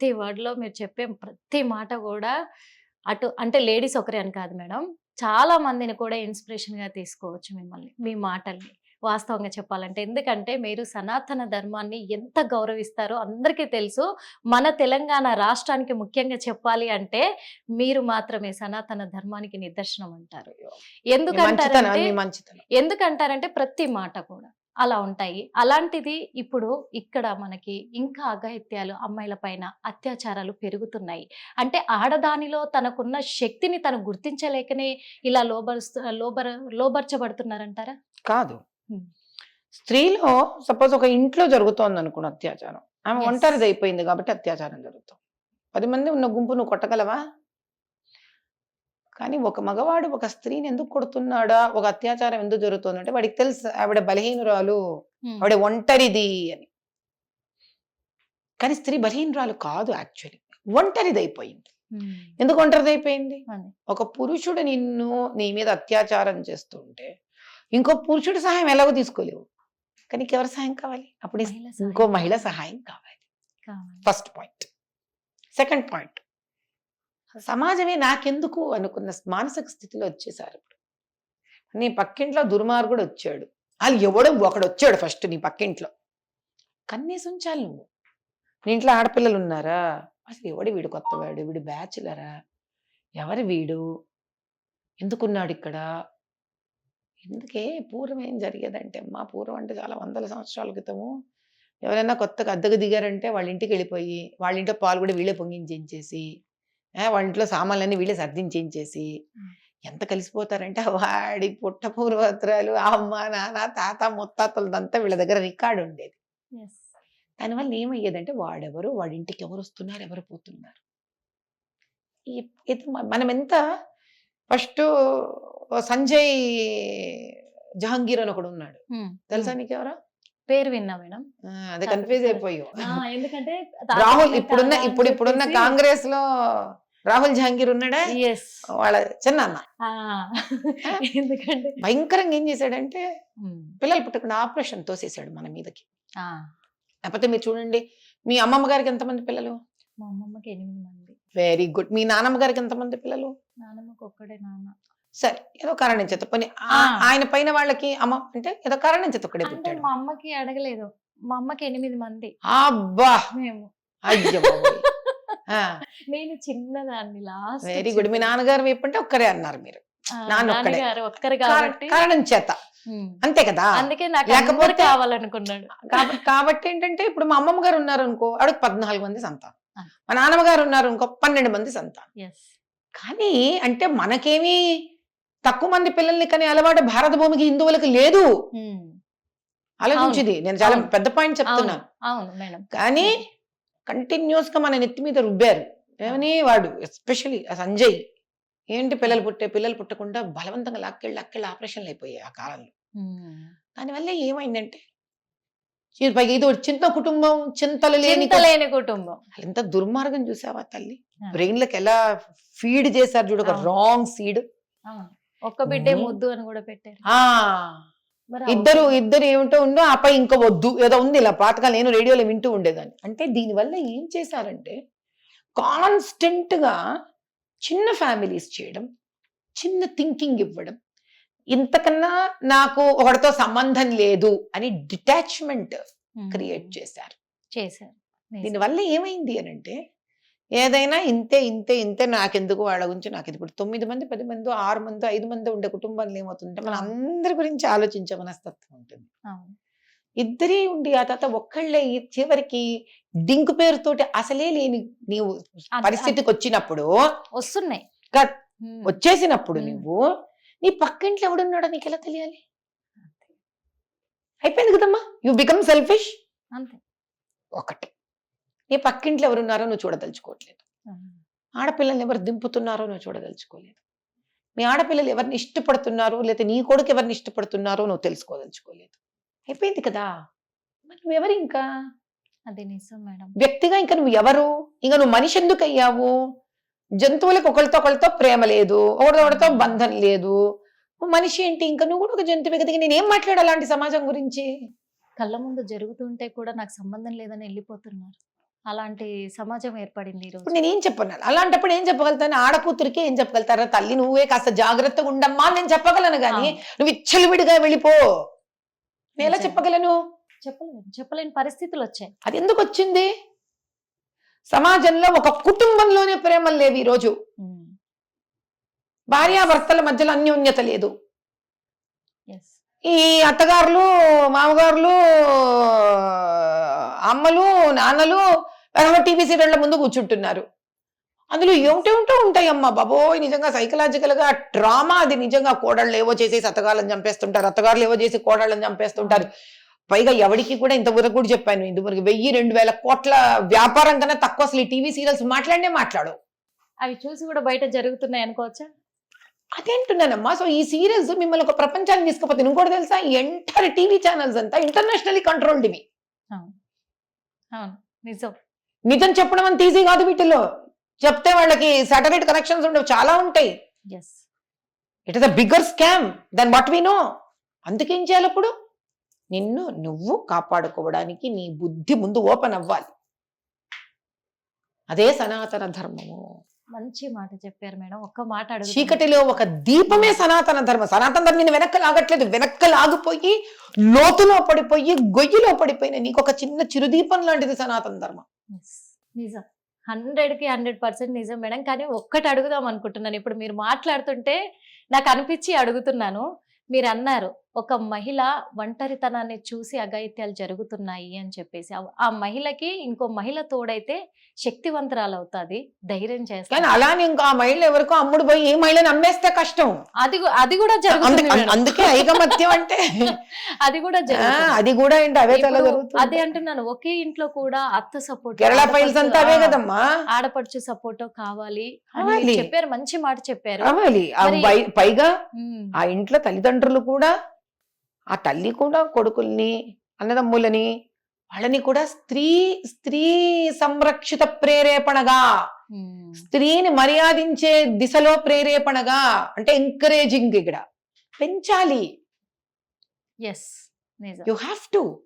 ప్రతి వర్డ్లో మీరు చెప్పే ప్రతి మాట కూడా అటు అంటే లేడీస్ ఒకరే అని కాదు మేడం. చాలా మందిని కూడా ఇన్స్పిరేషన్గా తీసుకోవచ్చు మిమ్మల్ని మీ మాటల్ని. వాస్తవంగా చెప్పాలంటే ఎందుకంటే మీరు సనాతన ధర్మాన్ని ఎంత గౌరవిస్తారో అందరికీ తెలుసు. మన తెలంగాణ రాష్ట్రానికి ముఖ్యంగా చెప్పాలి అంటే మీరు మాత్రమే సనాతన ధర్మానికి నిదర్శనం అంటారు ఎందుకంటారంటే ఎందుకంటారంటే ప్రతి మాట కూడా. అలా ఉంటాయి. అలాంటిది ఇప్పుడు ఇక్కడ మనకి ఇంకా అఘాయిత్యాలు అమ్మాయిల పైన అత్యాచారాలు పెరుగుతున్నాయి. అంటే ఆడదానిలో తనకున్న శక్తిని తను గుర్తించలేకనే ఇలా లోబరుస్తు లోబర లోబర్చబడుతున్నారంటారా? కాదు. స్త్రీలో సపోజ్ ఒక ఇంట్లో జరుగుతోంది అనుకున్న అత్యాచారం. ఆమె. ఒంటరిది అయిపోయింది కాబట్టి అత్యాచారం జరుగుతుంది పది మంది ఉన్న గుంపు నువ్వు కొట్టగలవా? కానీ ఒక మగవాడు ఒక స్త్రీని ఎందుకు కొడుతున్నాడా? ఒక అత్యాచారం ఎందుకు జరుగుతుంది? అంటే వాడికి తెలుసు ఆవిడ బలహీనురాలు ఆవిడ ఒంటరిది అని. కానీ స్త్రీ బలహీనురాలు కాదు యాక్చువల్లీ. ఒంటరిది అయిపోయింది. ఎందుకు ఒంటరిది అయిపోయింది. ఒక పురుషుడు నిన్ను నీ మీద అత్యాచారం చేస్తుంటే ఇంకో పురుషుడు సహాయం ఎలాగో తీసుకోలేవు. కానీ ఎవరి సహాయం కావాలి? అప్పుడు ఇంకో మహిళ సహాయం కావాలి. First point. Second point. సమాజమే నాకెందుకు అనుకున్న మానసిక స్థితిలో వచ్చేసారు ఇప్పుడు. నీ పక్కింట్లో దుర్మార్గుడు వచ్చాడు. వాళ్ళు ఎవడో ఒకడు వచ్చాడు ఫస్ట్ నీ పక్కింట్లో. కనీసం ఉంచాలి నువ్వు. నీ ఇంట్లో ఆడపిల్లలు ఉన్నారా? అసలు ఎవడు వీడు కొత్తవాడు? వీడు బ్యాచులరా? ఎవరు వీడు? ఎందుకున్నాడు ఇక్కడ? ఎందుకే పూర్వం ఏం జరిగేదంటే అమ్మా పూర్వం అంటే చాలా వందల సంవత్సరాల క్రితము. ఎవరైనా కొత్తగా అద్దెకు దిగారంటే వాళ్ళ ఇంటికి వెళ్ళిపోయి వాళ్ళ ఇంట్లో పాలు కూడా వీళ్ళే పొంగించేసి వాళ్ళ ఇంట్లో సామాన్లన్నీ వీళ్ళే సర్దించేసి. ఎంత కలిసిపోతారంటే వాడి పుట్ట పూర్వత్రాలు అమ్మ నాన్న తాత ముత్తాతలదంతా వీళ్ళ దగ్గర రికార్డు ఉండేది. దానివల్ల ఏమయ్యేదంటే వాడెవరు వాడి ఇంటికి ఎవరు వస్తున్నారు ఎవరు పోతున్నారు మనం ఎంత ఫస్ట్ సంజయ్ జహాంగీర్ అని ఒకడు ఉన్నాడు. తెలుసా. నీకెవరో పేరు విన్నా మేడం. అదే కన్ఫ్యూజ్. అయిపోయావు. ఎందుకంటే రాహుల్ ఇప్పుడున్న ఇప్పుడు ఇప్పుడున్న కాంగ్రెస్లో రాహుల్ జహాంగీర్ ఉన్నాడా? వాళ్ళ చిన్నాన్న. ఎందుకంటే భయంకరంగా ఏం చేశాడంటే. పిల్లలు పుట్టకుండా ఆపరేషన్ తోసేసాడు మన మీదకి. లేకపోతే మీరు చూడండి మీ అమ్మమ్మ గారికి ఎంతమంది పిల్లలు? మా అమ్మమ్మకి ఎనిమిది మంది. వెరీ గుడ్ మీ నానమ్మ గారికి ఎంతమంది పిల్లలు? నాన్నమ్మకి ఒక్కడే నాన్న. సరే ఏదో కారణం చేత. పోనీ. ఆయన పైన వాళ్ళకి అమ్మ అంటే ఏదో కారణం చేత ఒక్కడే అంటే పుట్టాడు. మా అమ్మకి అడగలేదు. మా అమ్మకి ఎనిమిది మంది. అబ్బా! మేము. అయ్యో నేను చిన్నదాన్ని లాస్ట్ వెరీ గుడ్ మీ నాన్నగారు అంటే ఒక్కరే అన్నారు మీరు. నాన్న ఒక్కడే. ఒక్కరు కారణం- కాబట్టి. కారణం చేత. అంతే కదా? అందుకే నాకు లేకపోతే- కావాలనుకున్నాడు. కాబ- కాబట్టి ఏంటంటే ఇప్పుడు మా అమ్మమ్మ గారు ఉన్నారు అనుకో ఆవిడకి పద్నాలుగు మంది సంతానం. మా నాన్నమ్మ గారు ఉన్నారు ఇంకో పన్నెండు మంది సంతానం. కానీ అంటే మనకేమీ తక్కువ మంది పిల్లల్ని కానీ అలవాటు భారత భూమికి హిందువులకు లేదు. ఆలోచించింది. నేను చాలా. పెద్ద పాయింట్ చెప్తున్నాను మేడం. కానీ కంటిన్యూస్గా మన నెత్తి మీద రుబ్బారు. ఏమని వాడు ఎస్పెషలీ ఆ సంజయ్. ఏంటి పిల్లలు పుట్టే పిల్లలు పుట్టకుండా బలవంతంగా లాక్కెళ్ళి లాక్కెళ్ళి ఆపరేషన్లు అయిపోయాయి ఆ కాలంలో. దానివల్ల ఏమైందంటే ఇది పైగా ఇది ఒక చిన్న కుటుంబం చింతలు లేని కుటుంబం. ఎంత దుర్మార్గం చూసావా తల్లి. బ్రెయిన్లకు ఎలా ఫీడ్ చేశారు చూడు ఒక. Wrong seed. ఒక్క బిడ్డే. ముద్దు అని కూడా పెట్టారు ఇద్దరు. ఇద్దరు ఏమిటో ఉందో ఆపై ఇంకా వద్దు ఏదో ఉంది ఇలా పాతకాలు నేను రేడియోలో వింటూ ఉండేదాన్ని అంటే దీనివల్ల ఏం చేశారంటే కాన్స్టెంట్గా చిన్న ఫ్యామిలీస్ చేయడం చిన్న థింకింగ్ ఇవ్వడం ఇంతకన్నా నాకు ఒకటితో సంబంధం లేదు అని డిటాచ్మెంట్. క్రియేట్ చేశారు చేశారు. దీనివల్ల ఏమైంది అని అంటే ఏదైనా ఇంతే ఇంతే ఇంతే నాకెందుకు వాళ్ళ గురించి నాకు ఇప్పుడు తొమ్మిది మంది పది మంది ఆరు మంది ఐదు మంది ఉండే కుటుంబాలు ఏమవుతుంటే మన అందరి గురించి ఆలోచించే మనస్తత్వం ఉంటుంది. ఇద్దరే ఉండి ఆ తర్వాత ఒక్కళ్ళే చివరికి డింకు పేరుతోటి అసలే లేని నీవు పరిస్థితికి వచ్చినప్పుడు వస్తున్నాయి. వచ్చేసినప్పుడు. నువ్వు నీ పక్కింట్లో ఎవడున్నాడో నీకు ఎలా తెలియాలి అయిపోయింది కదమ్మా. యు బికమ్ సెల్ఫిష్ అంతే. ఒకటి. నీ పక్కింట్లో ఎవరున్నారో నువ్వు చూడదలుచుకోవట్లేదు. ఆడపిల్లల్ని ఎవరు దింపుతున్నారో నువ్వు చూడదలుచుకోలేదు. మీ ఆడపిల్లలు ఎవరిని ఇష్టపడుతున్నారో? లేదా నీ కొడుకు ఎవరిని ఇష్టపడుతున్నారో నువ్వు తెలుసుకోదలుచుకోలేదు. అయిపోయింది కదా? మరి నువ్వెవరు ఇంకా? అది నిజం మేడం. వ్యక్తిగా ఇంకా నువ్వు ఎవరు? ఇంకా నువ్వు మనిషి ఎందుకు అయ్యావు? జంతువులకు ఒకరితో ఒకరితో ప్రేమ లేదు. ఒకరితో బంధం లేదు. మనిషి ఏంటి? ఇంకా నువ్వు కూడా ఒక జంతువు కదా? నేనేం మాట్లాడాలి అలాంటి సమాజం గురించి? కళ్ళ ముందు జరుగుతుంటే కూడా నాకు సంబంధం లేదని వెళ్ళిపోతున్నారు. అలాంటి సమాజం ఏర్పడింది ఈరోజు ఇప్పుడు నేను ఏం చెప్పను అలాంటప్పుడు ఏం చెప్పగలుగుతాను? ఆడకూతురికి ఏం చెప్పగలుగుతారా? తల్లి నువ్వే కాస్త జాగ్రత్తగా ఉండమ్మా అని నేను చెప్పగలను కానీ నువ్వు విచ్చలవిడిగా వెళ్ళిపో. నేను ఎలా. చెప్పగలను? చెప్పలేను. చెప్పలేని పరిస్థితులు వచ్చాయి. అది ఎందుకు వచ్చింది? సమాజంలో ఒక కుటుంబంలోనే ప్రేమలు లేవు ఈరోజు. భార్యాభర్తల మధ్యలో అన్యోన్యత లేదు. Yes. ఈ అత్తగారులు మామగారులు అమ్మలు నాన్నలు టీవీ సీరియళ్ళ ముందు కూర్చుంటున్నారు. అందులో ఏమిటేమిటో ఉంటాయి అమ్మ బాబోయ్! నిజంగా సైకలాజికల్గా డ్రామా అది నిజంగా కోడళ్ళు ఏవో చేసేసి అత్తగాళ్ళని చంపేస్తుంటారు. అత్తగారులు ఏవో చేసి కోడళ్ళని చంపేస్తుంటారు. పైగా ఎవరికి కూడా ఇంతవరకు కూడా చెప్పాను ఇంతవరకు వెయ్యి రెండు వేల కోట్ల వ్యాపారం కన్నా తక్కువ అసలు ఈ టీవీ సీరియల్స్ మాట్లాడినే మాట్లాడు అవి చూసి కూడా బయట జరుగుతున్నాయి అనుకోవచ్చా? అదేంటున్నానమ్మా సో ఈ సీరియల్స్ మిమ్మల్ని ఒక ప్రపంచాన్ని తీసుకుపోతే ఇంకోటి తెలుసా? ఎంటైర్ టీవీ ఛానల్స్ అంతా ఇంటర్నేషనల్లీ కంట్రోల్డ్ ఇవి. అవును. నిజం. నిజం చెప్పడం అంత ఈజీ కాదు వీటిలో చెప్తే వాళ్ళకి సాటిలైట్ కనెక్షన్స్ ఉండవు చాలా ఉంటాయి. It is a bigger scam then what we know అందుకేం చేయాలి అప్పుడు నిన్ను నువ్వు కాపాడుకోవడానికి నీ బుద్ధి ముందు ఓపెన్ అవ్వాలి. అదే సనాతన ధర్మము. మంచి మాట చెప్పారు మేడం. ఒక్క మాట అడుగు చీకటిలో ఒక దీపమే సనాతన ధర్మం. సనాతన ధర్మం నేను వెనక్కి లాగట్లేదు. వెనక్కి లాగిపోయి లోతులో పడిపోయి గొయ్యిలో పడిపోయిన నీకు ఒక చిన్న చిరుదీపం లాంటిది సనాతన ధర్మం. నిజం. హండ్రెడ్కి హండ్రెడ్ పర్సెంట్ నిజం మేడం. కానీ ఒక్కటి అడుగుదాం అనుకుంటున్నాను. ఇప్పుడు మీరు మాట్లాడుతుంటే నాకు అనిపించి అడుగుతున్నాను. మీరు అన్నారు ఒక మహిళ ఒంటరితనాన్ని చూసి అఘాయిత్యాలు జరుగుతున్నాయి అని చెప్పేసి ఆ- మహిళకి ఇంకో మహిళ తోడైతే శక్తివంతరాలు అవుతాది ధైర్యం కానీ చేస్తారు అలానే ఇంకా ఆ మహిళ ఎవరికో అమ్ముడు పోయి ఈ మహిళని అమ్మేస్తే కష్టం. అది అది కూడా జరుగుతుంది. అందుకే ఐకమత్యం అంటే అది కూడా అది కూడా ఏంటి? అవే అదే అంటున్నాను ఒకే ఇంట్లో కూడా అత్త సపోర్ట్ కేరళ ఫైల్స్ అంతా అవే కదమ్మా. ఆడపడుచు సపోర్ట్ కావాలి అని చెప్పారు మంచి మాట చెప్పారు. పైగా ఆ ఇంట్లో తల్లిదండ్రులు కూడా ఆ తల్లి కూడా కొడుకుల్ని అన్నదమ్ములని వాళ్ళని కూడా స్త్రీ స్త్రీ సంరక్షిత ప్రేరేపణగా స్త్రీని మర్యాదించే దిశలో ప్రేరేపణగా అంటే ఎంకరేజింగ్ ఇక్కడ. పెంచాలి. ఎస్ యు హ్యావ్ టు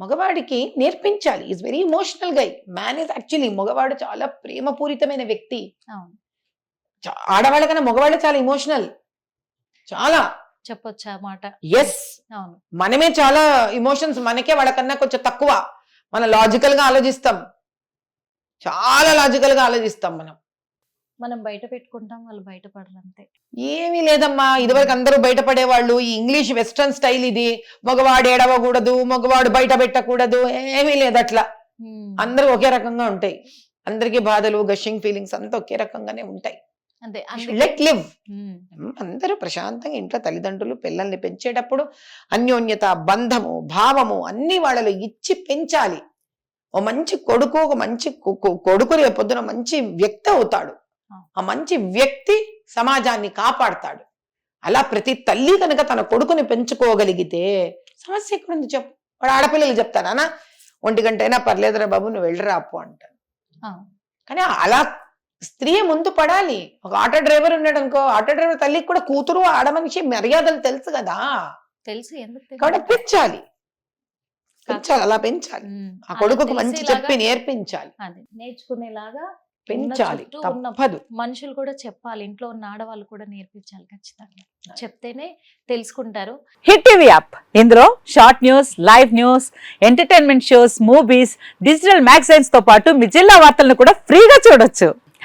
మగవాడికి నేర్పించాలి. Is very emotional guy man is actually మగవాడు చాలా ప్రేమపూరితమైన వ్యక్తి. అవును. చా- ఆడవాళ్ళ కన్నా మగవాళ్ళు చాలా ఇమోషనల్ చాలా. చెప్పొచ్చా మాట? ఎస్ అవును. మనమే చాలా ఇమోషన్స్ మనకే వాళ్ళకన్నా కొంచెం తక్కువ. మనం లాజికల్గా ఆలోచిస్తాం. చాలా లాజికల్గా ఆలోచిస్తాం మనం. మనం బయట పెట్టుకుంటాం వాళ్ళు బయటపడరు అంతే. ఏమీ లేదమ్మా. ఇదివరకు అందరూ బయటపడేవాళ్ళు. ఈ ఇంగ్లీష్ వెస్ట్రన్ స్టైల్ ఇది. మగవాడు ఏడవకూడదు మగవాడు బయట పెట్టకూడదు. ఏమీ లేదు అట్లా. అందరూ ఒకే రకంగా ఉంటాయి. అందరికీ బాధలు గషింగ్ ఫీలింగ్స్ అంతా ఒకే రకంగానే ఉంటాయి. లెట్ లివ్ అందరూ ప్రశాంతంగా ఇంట్లో తల్లిదండ్రులు పిల్లల్ని పెంచేటప్పుడు అన్యోన్యత బంధము భావము అన్ని వాళ్ళలో ఇచ్చి పెంచాలి. ఓ మంచి కొడుకు ఒక మంచి కొడుకు రేపొద్దున మంచి వ్యక్తి అవుతాడు. ఆ. మంచి వ్యక్తి సమాజాన్ని కాపాడతాడు. అలా ప్రతి తల్లి కనుక తన కొడుకుని పెంచుకోగలిగితే సమస్య ఎక్కడుంది చెప్పు. వాడు ఆడపిల్లలు చెప్తానా ఒంటి గంట అయినా పర్లేదురా బాబు నువ్వు వెళ్ళరా అప్పు అంటాను. కానీ అలా స్త్రీ ముందు పడాలి. ఒక ఆటో డ్రైవర్ ఉన్నాడు అనుకో ఆటో డ్రైవర్ తల్లికి కూడా కూతురు ఆడమనిషి మర్యాదలు తెలుసు కదా. తెలుసు? కాబట్టి పెంచాలి. పెంచాలి అలా పెంచాలి. ఆ అలా కొడుకుకు మంచి చెప్పి నేర్పించాలి. అదే నేర్చుకునేలాగా పెంచాలి తప్పదు. మనుషులు కూడా చెప్పాలి ఇంట్లో ఉన్న ఆడవాళ్ళు కూడా నేర్పించాలి ఖచ్చితంగా. చెప్తేనే తెలుసుకుంటారు. హిట్ టీవీ యాప్ ఇందులో short news live news entertainment shows movies digital మ్యాగజైన్స్తో పాటు మీ జిల్లా వార్తలను కూడా ఫ్రీగా చూడొచ్చు.